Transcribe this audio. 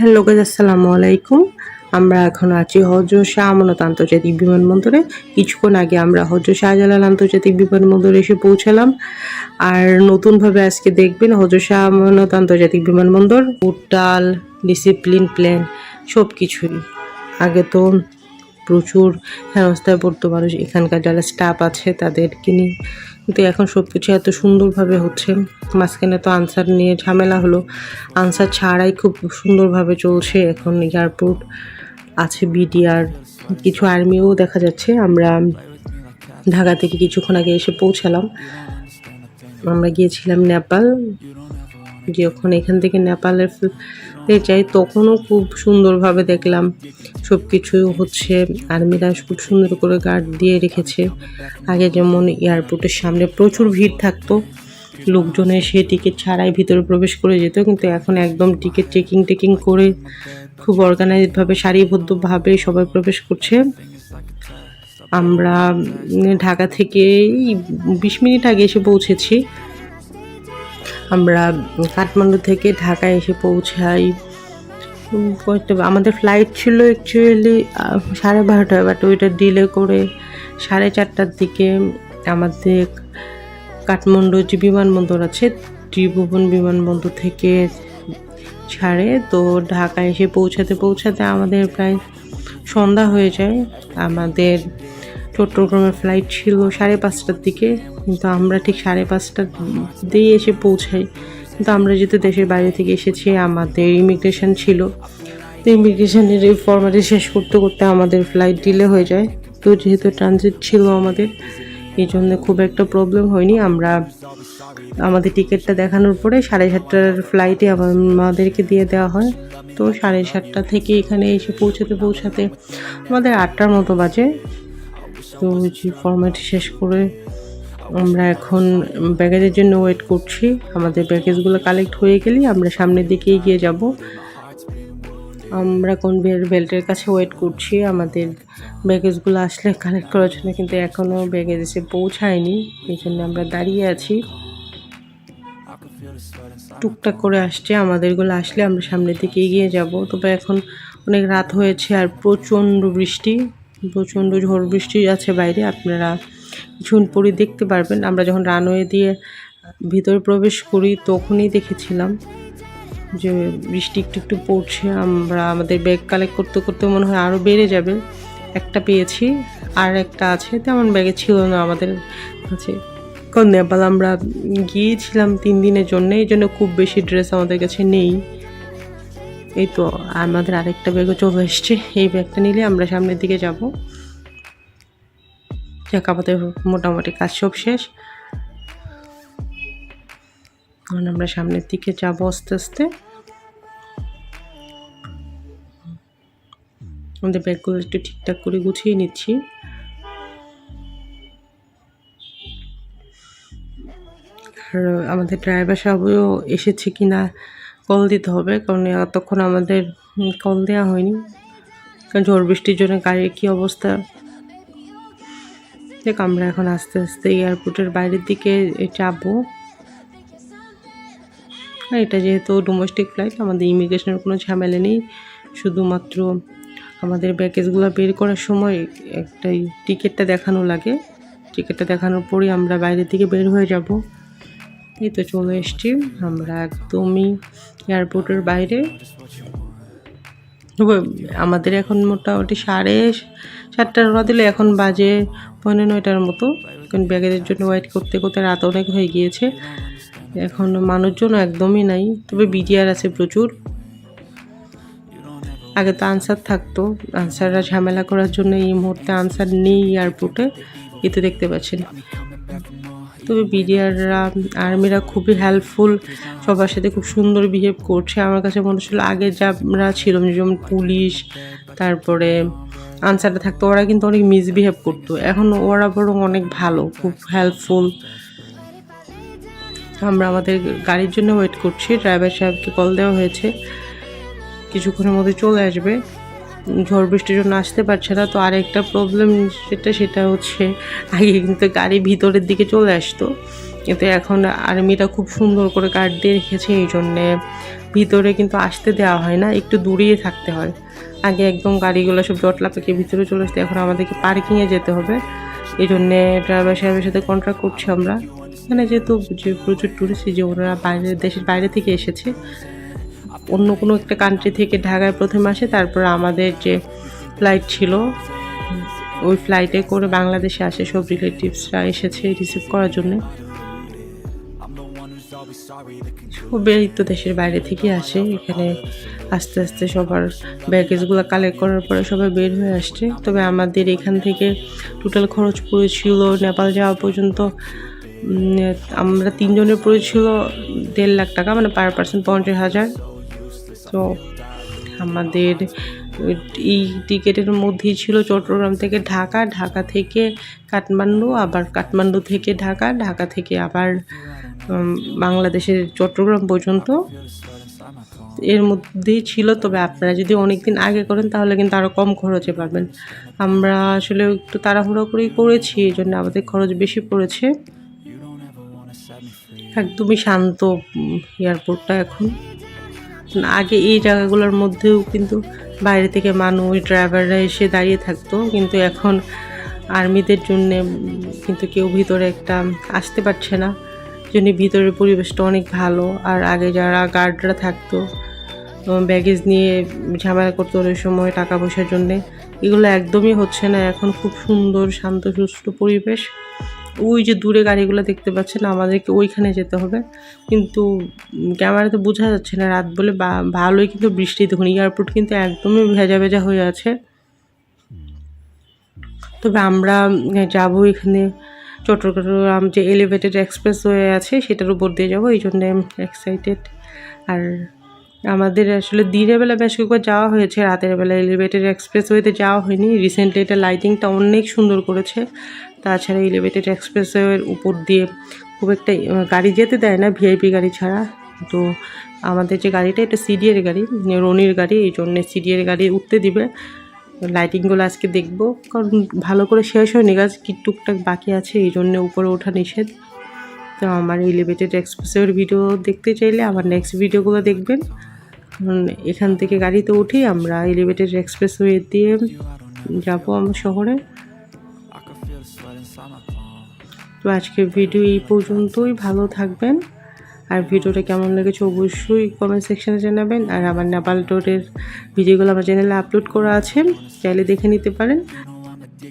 Hello গাজ আসসালামু আলাইকুম। আমরা এখন আছি হজর শাহ আমানত আন্তর্জাতিক বিমানবন্দরে। কিছুক্ষণ আগে আমরা হজর শাহজালাল আন্তর্জাতিক বিমানবন্দরে এসে পৌঁছালাম। আর নতুনভাবে আজকে দেখবেন হজর শাহ আমানত আন্তর্জাতিক বিমানবন্দর উড্ডাল ডিসিপ্লিন প্ল্যান সব কিছুই আগে তো প্রচুর হেনস্থায় পড়তো মানুষ। এখানকার যারা স্টাফ আছে তাদেরকে নিয়ে। কিন্তু এখন সব কিছু এত সুন্দরভাবে হচ্ছে, মাঝখানে তো আনসার নিয়ে ঝামেলা হলো। আনসার ছাড়াই খুব সুন্দরভাবে চলছে এখন এয়ারপোর্ট। আছে বিডিআর, কিছু আর্মিও দেখা যাচ্ছে। আমরা ঢাকা থেকে কিছুক্ষণ আগে এসে পৌঁছালাম। আমরা গিয়েছিলাম নেপাল। যখন এখান থেকে নেপালের যাই, তখনও খুব সুন্দরভাবে দেখলাম। সব কিছু হচ্ছে আর্মিরা খুব সুন্দর করে গার্ড দিয়ে রেখেছে। আগে যেমন এয়ারপোর্টের সামনে প্রচুর ভিড় থাকতো, লোকজন এসে টিকিট ছাড়াই ভিতরে প্রবেশ করে যেত, কিন্তু এখন একদম টিকিট চেকিং টেকিং করে খুব অর্গানাইজডভাবে সারিবদ্ধভাবে সবাই প্রবেশ করছে। আমরা ঢাকা থেকে বিশ মিনিট আগে এসে পৌঁছেছি। আমরা কাঠমান্ডু থেকে ঢাকায় এসে পৌঁছাই। আমাদের ফ্লাইট ছিল অ্যাকচুয়ালি সাড়ে বারোটায় বাট ওইটা ডিলে করে সাড়ে চারটার দিকে আমাদের কাঠমান্ডু যে বিমানবন্দর আছে, ত্রিভুবন বিমানবন্দর থেকে ছাড়ে। তো ঢাকায় এসে পৌঁছাতে পৌঁছাতে আমাদের প্রায় সন্ধ্যা হয়ে যায়। আমাদের চট্টগ্রামের ফ্লাইট ছিল সাড়ে পাঁচটার দিকে, কিন্তু আমরা ঠিক সাড়ে পাঁচটার দিয়ে এসে পৌঁছাই। কিন্তু আমরা যেহেতু দেশের বাইরে থেকে এসেছি, আমাদের ইমিগ্রেশন ছিল। তো ইমিগ্রেশনের এই ফর্মালিটি শেষ করতে করতে আমাদের ফ্লাইট ডিলে হয়ে যায়। তো যেহেতু ট্রানজিট ছিল আমাদের, এই জন্য খুব একটা প্রবলেম হয়নি। আমরা আমাদের টিকিটটা দেখানোর পরে সাড়ে সাতটার ফ্লাইটে আমাদেরকে দিয়ে দেওয়া হয়। তো সাড়ে সাতটা থেকে এখানে এসে পৌঁছাতে পৌঁছাতে আমাদের আটটার মতো বাজে। যে ফর্ম্যাট শেষ করে আমরা এখন ব্যাগেজের জন্য ওয়েট করছি। আমাদের ব্যাগেজগুলো কালেক্ট হয়ে গেলেই আমরা সামনের দিকে এগিয়ে যাব। আমরা কনভেয়ার বেল্টের কাছে ওয়েট করছি। আমাদের ব্যাগেজগুলো আসলে কালেক্ট করার জন্য কিন্তু এখনও ব্যাগেজ এসে পৌঁছায়নি। এই জন্য আমরা দাঁড়িয়ে আছি। টুকটাক করে আসছে। আমাদেরগুলো আসলে আমরা সামনের দিকে এগিয়ে যাব। তবে এখন অনেক রাত হয়েছে আর প্রচণ্ড বৃষ্টি। প্রচণ্ড ঝড় বৃষ্টি আছে বাইরে, আপনারা কিছুক্ষণ পরে দেখতে পারবেন। আমরা যখন রানওয়ে দিয়ে ভিতরে প্রবেশ করি তখনই দেখেছিলাম যে বৃষ্টি একটু একটু পড়ছে। আমরা আমাদের ব্যাগ কালেক্ট করতে করতে মনে হয় আরও বেড়ে যাবে। একটা পেয়েছি, আর একটা আছে, তেমন ব্যাগে ছিল না আমাদের কাছে। কারণ নেপাল আমরা গিয়েছিলাম তিন দিনের জন্য, এই জন্য খুব বেশি ড্রেস আমাদের কাছে নেই। এই তো আমাদের আরেকটা ব্যাগও চলে এসছে। এই ব্যাগটা নিলে আমরা সামনের দিকে যাব। যাক, আমাদের মোটামুটি কাজ সব শেষ। এখন আমরা সামনের দিকে যাব আস্তে আস্তে। আমাদের ব্যাগগুলো একটু ঠিকঠাক করে গুছিয়ে নিচ্ছি। আর আমাদের ড্রাইভার সাহেবও এসেছে কি না কল দিতে হবে, কারণ এতক্ষণ আমাদের কল দেওয়া হয়নি। কারণ ঝড় বৃষ্টির জন্য গাড়ির কী অবস্থা? দেখ, আমরা এখন আস্তে আস্তে এয়ারপোর্টের বাইরের দিকে যাব। এটা যেহেতু ডোমেস্টিক ফ্লাইট আমাদের ইমিগ্রেশনের কোনো ঝামেলা নেই। শুধুমাত্র আমাদের ব্যাগেজগুলো বের করার সময় একটাই টিকিটটা দেখানো লাগে। টিকিটটা দেখানোর পরই আমরা বাইরের দিকে বের হয়ে যাব। এই তো চলে এসছি। আমরা একদমই এয়ারপোর্টের বাইরে। আমাদের এখন মোটামুটি সাড়ে সাতটা রওনা দিলে এখন বাজে পৌনে নয়টার মতো। কারণ ব্যাগেজের জন্য ওয়েট করতে করতে রাত অনেক হয়ে গিয়েছে। এখন মানুষজন একদমই নাই, তবে বিডিআর আছে প্রচুর। আগে তো আনসার থাকতো। আনসাররা ঝামেলা করার জন্য এই মুহূর্তে আনসার নেই এয়ারপোর্টে এতে দেখতে পাচ্ছেন। তবে বিডিআররা, আর্মিরা খুবই হেল্পফুল সবার সাথে খুব সুন্দর বিহেভ করছে। আমার কাছে মনে হচ্ছিল আগে যারা ছিল যেমন পুলিশ, তারপরে আনসারটা থাকতো, ওরা কিন্তু অনেক মিসবিহেভ করতো। এখন ওরা বরং অনেক ভালো, খুব হেল্পফুল আমরা আমাদের গাড়ির জন্য ওয়েট করছি ড্রাইভার সাহেবকে কল দেওয়া হয়েছে। কিছুক্ষণের মধ্যে চলে আসবে। ঝড় বৃষ্টির জন্য আসতে পারছে না, তো আরেকটা প্রবলেম যেটা, সেটা হচ্ছে আগে কিন্তু গাড়ি ভিতরের দিকে চলে আসতো, কিন্তু এখন আর্মিটা খুব সুন্দর করে গার্ড দিয়ে রেখেছে, এই জন্যে ভিতরে কিন্তু আসতে দেওয়া হয় না, একটু দূরেই থাকতে হয়। আগে একদম গাড়িগুলো সব জটলা পেকে ভিতরে চলে আসতে, এখন আমাদেরকে পার্কিংয়ে যেতে হবে, এই জন্যে ড্রাইভার সাহেবের সাথে কন্ট্রাক্ট করছি আমরা। মানে যেহেতু যে প্রচুর টুরিস্ট যে ওরা বাইরে, দেশের বাইরে থেকে এসেছে অন্য কোনো একটা কান্ট্রি থেকে ঢাকায় প্রথম আসে, তারপর আমাদের যে ফ্লাইট ছিল, ওই ফ্লাইটে করে বাংলাদেশে আসে সব রিলেটিভসরা এসেছে রিসিভ করার জন্য। সবাই তো দেশের বাইরে থেকে আসে, এখানে আস্তে আস্তে সবার ব্যাগেজগুলো কালেক্ট করার পরে সবাই বের হয়ে আসছে। তবে আমাদের এখান থেকে টোটাল খরচ পড়েছিল নেপাল যাওয়া পর্যন্ত আমরা তিনজনের পড়েছিল দেড় লাখ টাকা মানে পার পার্সন পঞ্চাশ হাজার। তো আমাদের এই টিকিটের মধ্যেই ছিল চট্টগ্রাম থেকে ঢাকা ঢাকা থেকে কাঠমান্ডু আবার কাঠমান্ডু থেকে ঢাকা ঢাকা থেকে আবার বাংলাদেশের চট্টগ্রাম পর্যন্ত। এর মধ্যেই ছিল তবে আপনারা যদি অনেক দিন আগে করেন তাহলে কিন্তু আরও কম খরচে পাবেন আমরা আসলে একটু তাড়াহুড়ো করেই করেছি এই জন্য আমাদের খরচ বেশি পড়েছে। একদমই শান্ত এয়ারপোর্টটা এখন। আগে এই জায়গাগুলোর মধ্যেও কিন্তু বাইরে থেকে মানুষ ড্রাইভাররা এসে দাঁড়িয়ে থাকতো। কিন্তু এখন আর্মিদের জন্য কিন্তু কেউ ভিতরে একটা আসতে পারছে না। জন্য ভিতরের পরিবেশটা অনেক ভালো। আর আগে যারা গার্ডরা থাকতো ব্যাগেজ নিয়ে ঝামেলা করতো ওই সময় টাকা পয়সার জন্যে, এগুলো একদমই হচ্ছে না। এখন খুব সুন্দর, শান্ত সুষ্ঠ পরিবেশ। ওই যে দূরে গাড়িগুলো দেখতে পাচ্ছেন, আমাদেরকে ওইখানে যেতে হবে। কিন্তু ক্যামেরাতে বোঝা যাচ্ছে না রাত বলে ভালোই কিন্তু বৃষ্টি দেখুন এয়ারপোর্ট কিন্তু একদমই ভেজা ভেজা হয়ে আছে। তবে আমরা যাব এখানে চট্টগ্রাম, যে এলিভেটেড এক্সপ্রেস ওয়ে আছে সেটার উপর দিয়ে যাব, এই জন্যে এক্সাইটেড আর আমাদের আসলে দিনের বেলা বেশ কয়েকবার যাওয়া হয়েছে, রাতের বেলা এলিভেটেড এক্সপ্রেস ওয়েতে যাওয়া হয়নি। রিসেন্টলি এটা লাইটিংটা অনেক সুন্দর করেছে। তাছাড়া এলিভেটেড এক্সপ্রেস ওয়ের উপর দিয়ে খুব একটা গাড়ি যেতে দেয় না ভিআইপি গাড়ি ছাড়া। তো আমাদের যে গাড়িটা, এটা সিডিএর গাড়ি রনির গাড়ি, এই জন্যে সিডিএর গাড়ি উঠতে দিবে। লাইটিংগুলো আজকে দেখব, কারণ ভালো করে শেষ হয়নি, গাছ কি টুকটাক বাকি আছে, এই জন্য উপরে ওঠা নিষেধ। তো আমার এলিভেটেড এক্সপ্রেসের ভিডিও দেখতে চাইলে আমার নেক্সট ভিডিওগুলো দেখবেন। এখান থেকে গাড়িতে উঠি আমরা এলিভেটেড এক্সপ্রেস ওয়ে দিয়ে যাব আমার শহরে। তো আজকের ভিডিও এই পর্যন্তই, ভালো থাকবেন। আর ভিডিওটা কেমন লেগেছে অবশ্যই কমেন্ট সেকশানে জানাবেন। আর আমার নেপাল টোরের ভিডিওগুলো আমার চ্যানেলে আপলোড করা আছে, চাইলে দেখে নিতে পারেন।